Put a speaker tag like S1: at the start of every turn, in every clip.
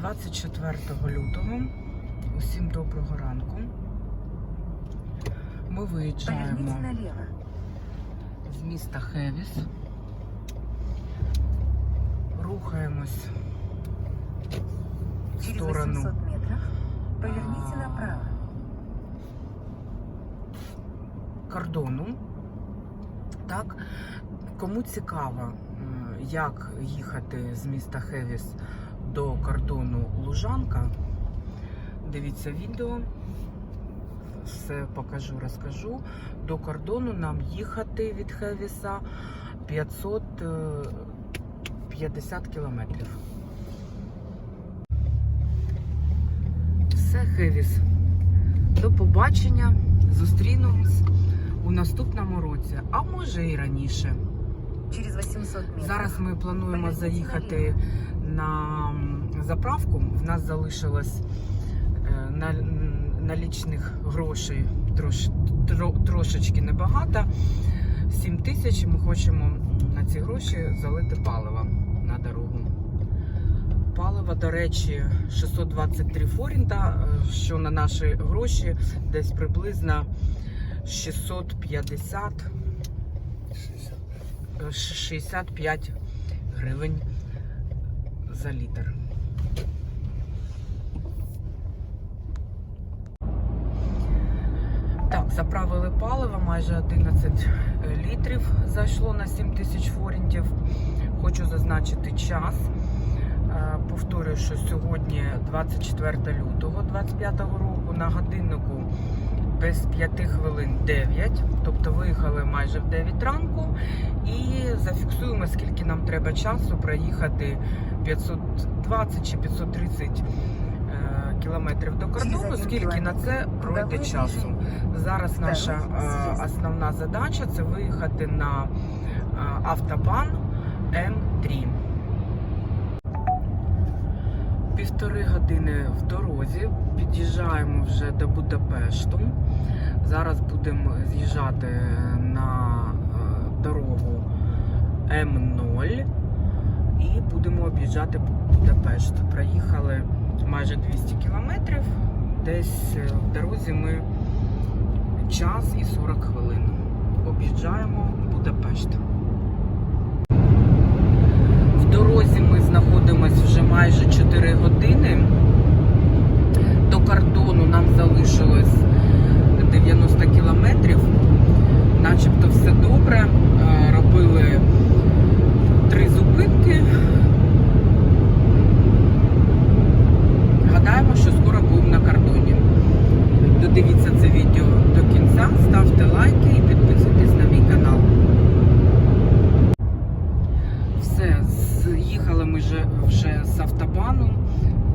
S1: 24 лютого. Усім доброго ранку. Ми виїжджаємо з міста Хевіс. Рухаємось в сторону
S2: 800 метров поверните
S1: А.
S2: направо.
S1: кордону. Так, кому цікаво, як їхати з міста Хевіс до кордону Лужанка, дивіться відео. Все покажу, розкажу. До кордону нам їхати від Хевіса 550 кілометрів. Все, Хевіс. До побачення. Зустрінемось у наступному році, а може і раніше.
S2: Через 800 метров.
S1: Зараз ми плануємо заїхати на заправку. В нас залишилось е, на, налічних грошей трош, тро- трошечки небагато. 7 тисяч. Ми хочемо на ці гроші залити паливо на дорогу. Паливо, до речі, 623 форінта, е, що на наші гроші десь приблизно 650 е, 65 гривень за літр. Так, заправили паливо, майже 11 літрів зайшло на 7 тисяч форінтів. Хочу зазначити час. Е, Повторюю, що сьогодні 24 лютого 25 року на годиннику без 5 хвилин 9, тобто виїхали майже в 9 ранку і зафіксуємо, скільки нам треба часу проїхати 520 чи 530 е, кілометрів до кордону, скільки на це пройде часу. Зараз наша е, основна задача це виїхати на е, автобан М3. Півтори години в дорозі. Під'їжджаємо вже до Будапешту. Зараз будемо з'їжджати на е, дорогу М0 і будемо об'їжджати Будапешт. Проїхали майже 200 кілометрів. Десь е, в дорозі ми час і 40 хвилин. Об'їжджаємо Будапешт. Дорозі ми знаходимося вже майже 4 години. До кордону нам залишилось 90 кілометрів. Начебто все добре. Е, Робили три зупинки. Гадаємо, що скоро будемо на кордоні. Додивіться це відео до кінця, ставте лайки і підписуйтесь на мій канал. Все, з'їхали ми вже, вже з автобану.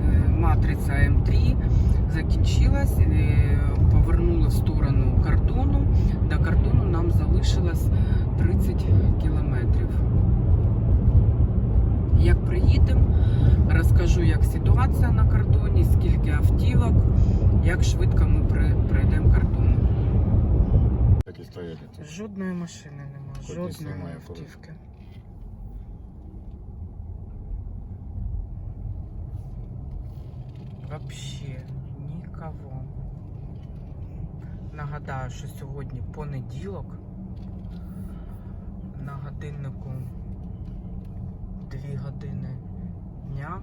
S1: Е, Матриця М3 закінчилась, е, повернули в сторону кордону. До кордону нам залишилось 30 кілометрів. Як приїдемо, розкажу, як ситуація на кордоні, скільки автівок, як швидко ми пройдемо кордон.
S3: Так і стояти.
S1: Жодної машини немає,
S3: Хоч
S1: жодної автівки. Вообще нікого. Нагадаю, що сьогодні понеділок. На годиннику 2 години дня.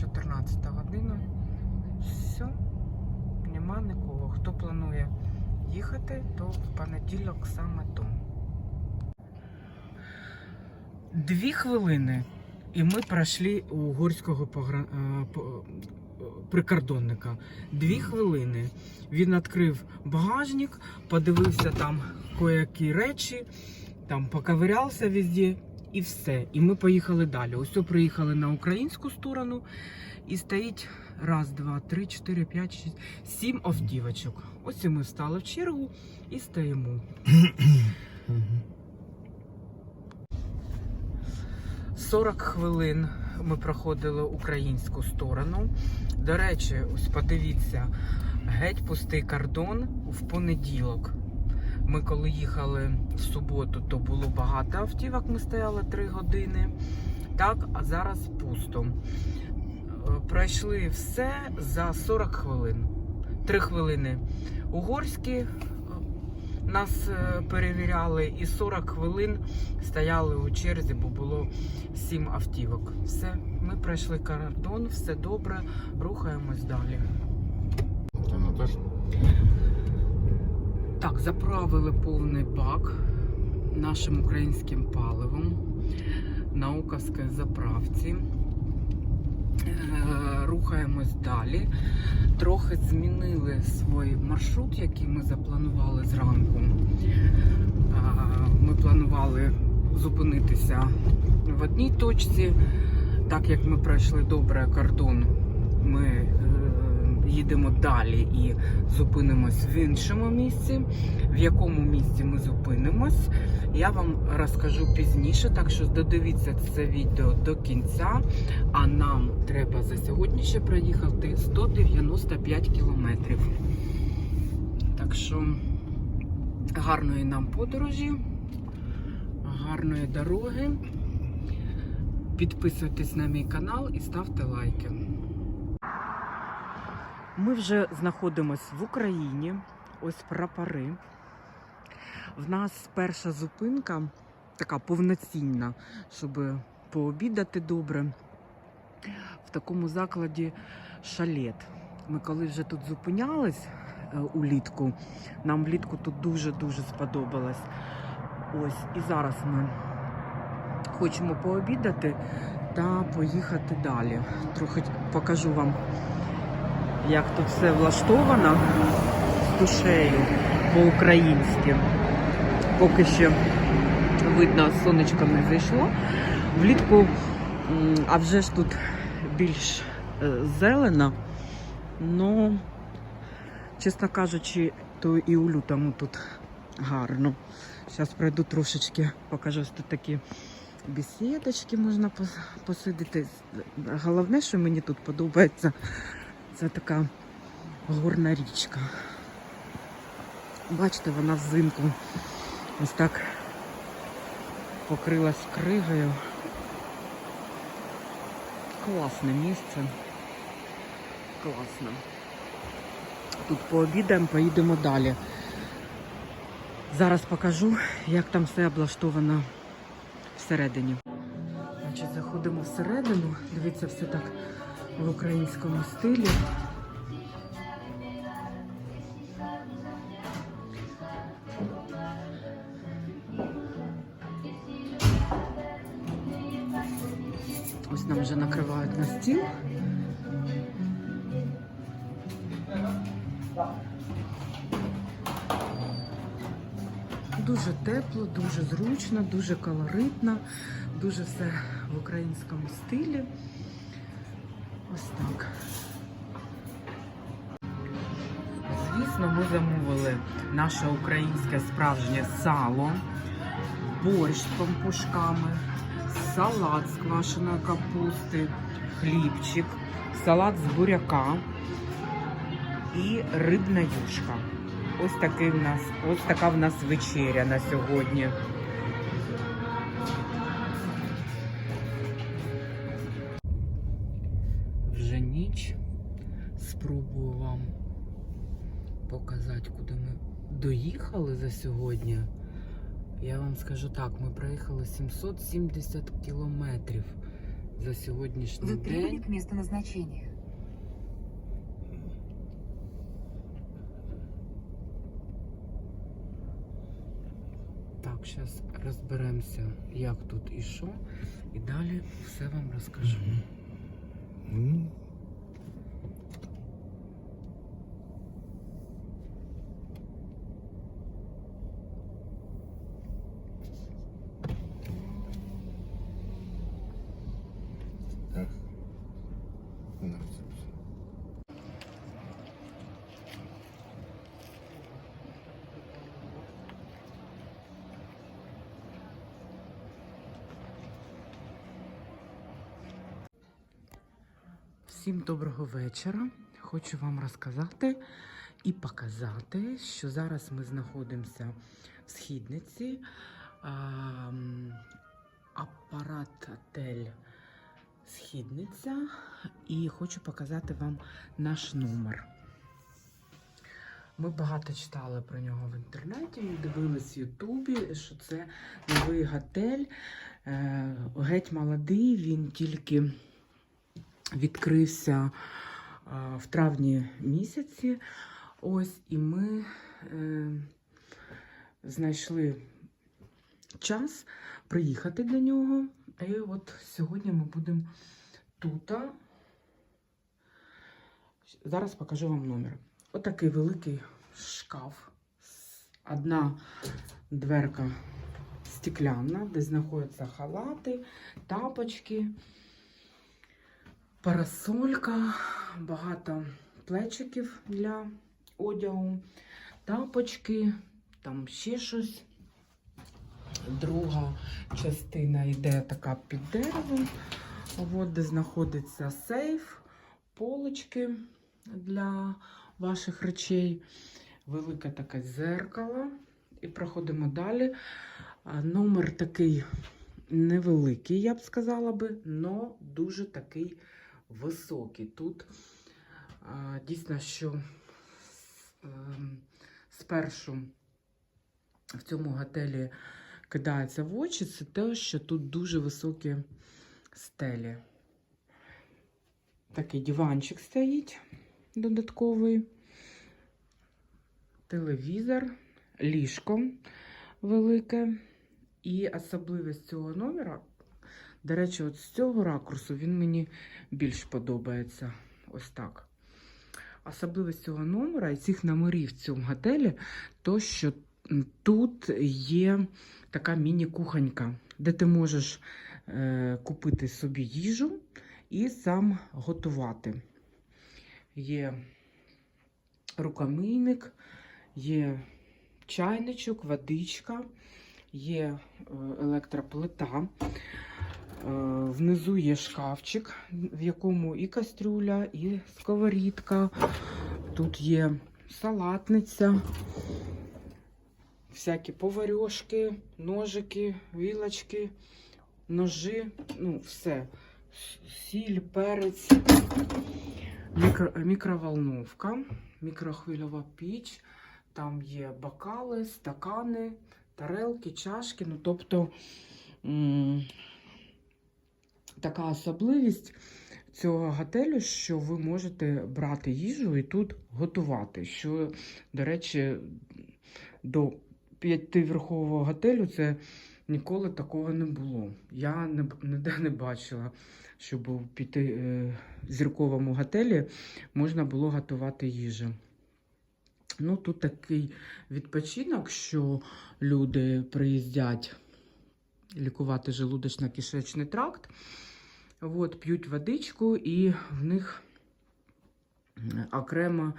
S1: 14 година. Все, нема нікого. Хто планує їхати, то в понеділок саме то. Дві хвилини, і ми пройшли у угорського погра... е, е, прикордонника. Дві хвилини. Він відкрив багажник, подивився там кое-які речі, там поковирявся везде і все. І ми поїхали далі. Ось приїхали на українську сторону і стоїть раз, два, три, чотири, п'ять, шість, сім автівочок. Ось і ми встали в чергу і стоїмо. 40 хвилин ми проходили українську сторону. До речі, ось подивіться, геть пустий кордон в понеділок. Ми коли їхали в суботу, то було багато автівок, ми стояли 3 години. Так, а зараз пусто. Е, Пройшли все за 40 хвилин. 3 хвилини угорські е, нас е, перевіряли, і 40 хвилин стояли у черзі, бо було 7 автівок. Все, ми пройшли кордон, все добре, рухаємось далі.
S3: Це не те, що
S1: Так, заправили повний бак нашим українським паливом на Уковській заправці. Е, Рухаємось далі. Трохи змінили свій маршрут, який ми запланували зранку. Ми планували зупинитися в одній точці. Так як ми пройшли добре кордон, ми е, їдемо далі і зупинимось в іншому місці. В якому місці ми зупинимось, я вам розкажу пізніше, так що додивіться це відео до кінця. А нам треба за сьогодні ще проїхати 195 кілометрів. Так що гарної нам подорожі, гарної дороги. Підписуйтесь на мій канал і ставте лайки. Ми вже знаходимось в Україні. Ось прапори. В нас перша зупинка така повноцінна, щоб пообідати добре. В такому закладі шалет. Ми коли вже тут зупинялись е, улітку, нам влітку тут дуже-дуже сподобалось. Ось, і зараз ми хочемо пообідати та поїхати далі. Трохи покажу вам як тут все влаштовано з душею по-українськи. Поки що видно, сонечко не зайшло. Влітку, а вже ж тут більш е, зелено. Ну, чесно кажучи, то і у лютому тут гарно. Зараз пройду трошечки, покажу ось тут такі бесідочки можна пос- посидіти. Головне, що мені тут подобається, це така горна річка. Бачите, вона взимку ось так покрилась кригою. Класне місце. Класно. Тут пообідаємо, поїдемо далі. Зараз покажу, як там все облаштовано всередині. Значить, заходимо всередину. Дивіться, все так в українському стилі. Ось нам вже накривають на стіл. Дуже тепло, дуже зручно, дуже колоритно, дуже все в українському стилі. Ось так. Звісно, ми замовили наше українське справжнє сало, борщ з пампушками, салат з квашеної капусти, хлібчик, салат з буряка і рибна юшка. Ось такий в нас, ось така в нас вечеря на сьогодні. Доїхали за сьогодні. Я вам скажу так, ми проїхали 770 кілометрів за сьогоднішній
S2: прибыли
S1: день.
S2: к месту назначения.
S1: Так, зараз розберемося, як тут і що, і далі все вам розкажу.
S3: М. Так. На рецепцію.
S1: Всім доброго вечора. Хочу вам розказати і показати, що зараз ми знаходимося в східниці. Апарат отель східниця і хочу показати вам наш номер. Ми багато читали про нього в інтернеті, ми дивились в Ютубі, що це новий готель. Е, Геть молодий, він тільки відкрився е, в травні місяці. Ось, і ми е, знайшли час приїхати до нього. І от сьогодні ми будемо тут. Зараз покажу вам номер. Отакий великий шкаф. Одна дверка стекляна, де знаходяться халати, тапочки, парасолька, багато плечиків для одягу, тапочки, там ще щось. Друга частина йде така під деревом, от де знаходиться сейф, полочки для ваших речей, велике таке зеркало. І проходимо далі. Номер такий невеликий, я б сказала би, але дуже такий високий. Тут дійсно, що ем, спершу в цьому готелі кидається в очі, це те, що тут дуже високі стелі. Такий диванчик стоїть додатковий, телевізор, ліжко велике. І особливість цього номера, до речі, от з цього ракурсу він мені більш подобається. Ось так. Особливість цього номера і цих номерів в цьому готелі, то що тут є така міні-кухонька, де ти можеш е, купити собі їжу і сам готувати. Є рукомийник, є чайничок, водичка, є е, електроплита. Е, Внизу є шкафчик, в якому і кастрюля, і сковорідка. Тут є салатниця, всякі поварьошки, ножики, вілочки, ножи, ну, все. Сіль, перець, мікро, мікроволновка, мікрохвильова піч, там є бокали, стакани, тарелки, чашки. Ну, тобто така особливість цього готелю, що ви можете брати їжу і тут готувати. Що, до речі, до п'ятиверхового готелю це ніколи такого не було. Я ніде не бачила, щоб у п'ятизірковому готелі можна було готувати їжу. Ну, тут такий відпочинок, що люди приїздять лікувати желудочно-кишечний тракт, от, п'ють водичку, і в них окремо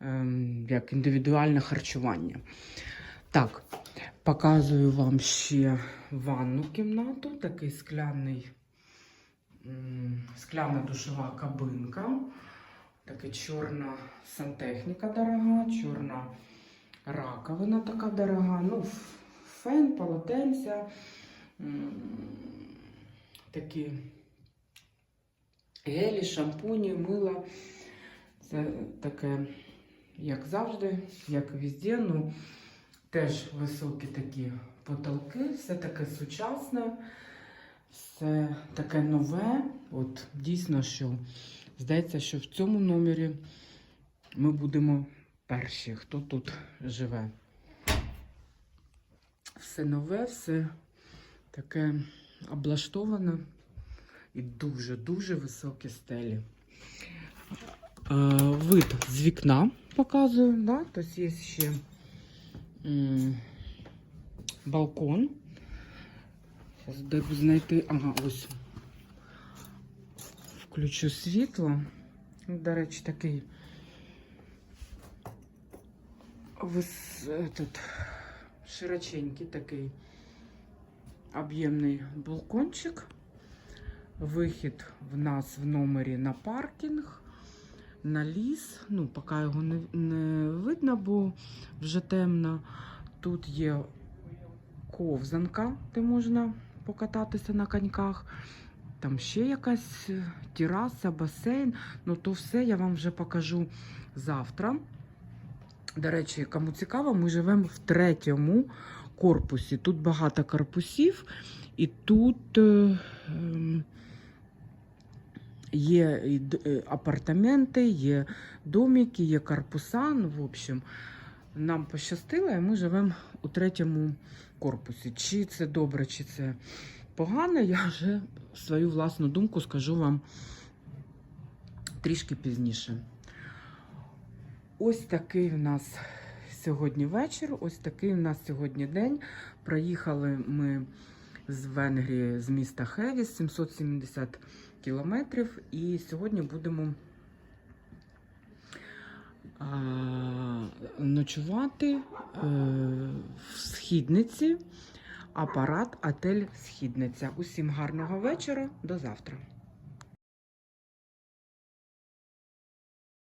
S1: ем, як індивідуальне харчування. Так, показую вам ще ванну кімнату, такий скляний, м, скляна душова кабинка. Така чорна сантехніка дорога, чорна раковина така дорога. Ну, фен, полотенця, м, такі гелі, шампуні, мила. Це таке, як завжди, як везде. Ну, теж високі такі потолки, все таке сучасне, все таке нове. От дійсно, що здається, що в цьому номері ми будемо перші, хто тут живе. Все нове, все таке облаштоване і дуже-дуже високі стелі. Е, вид з вікна показую, да? Тобто є ще балкон. Зараз де б знайти. Ага, ось. Включу світло. До речі, такий вис... этот, широченький такий об'ємний балкончик. Вихід в нас в номері на паркінг, на ліс. Ну, поки його не, не видно, бо вже темно. Тут є ковзанка, де можна покататися на коньках. там ще якась е, тераса, басейн. Ну, то все я вам вже покажу завтра. До речі, кому цікаво, ми живемо в третьому корпусі. Тут багато корпусів, і тут е, ем, є е, апартаменти, є домики, є корпуса. Ну, в общем, нам пощастило, і ми живемо у третьому корпусі. Чи це добре, чи це погано, я вже свою власну думку скажу вам трішки пізніше. Ось такий в нас сьогодні вечір, ось такий в нас сьогодні день. Проїхали ми з Венгрії, з міста Хевіс, 770 кілометрів. І сьогодні будемо а, ночувати е, в Східниці, апарат Отель Східниця. Усім гарного вечора, до завтра.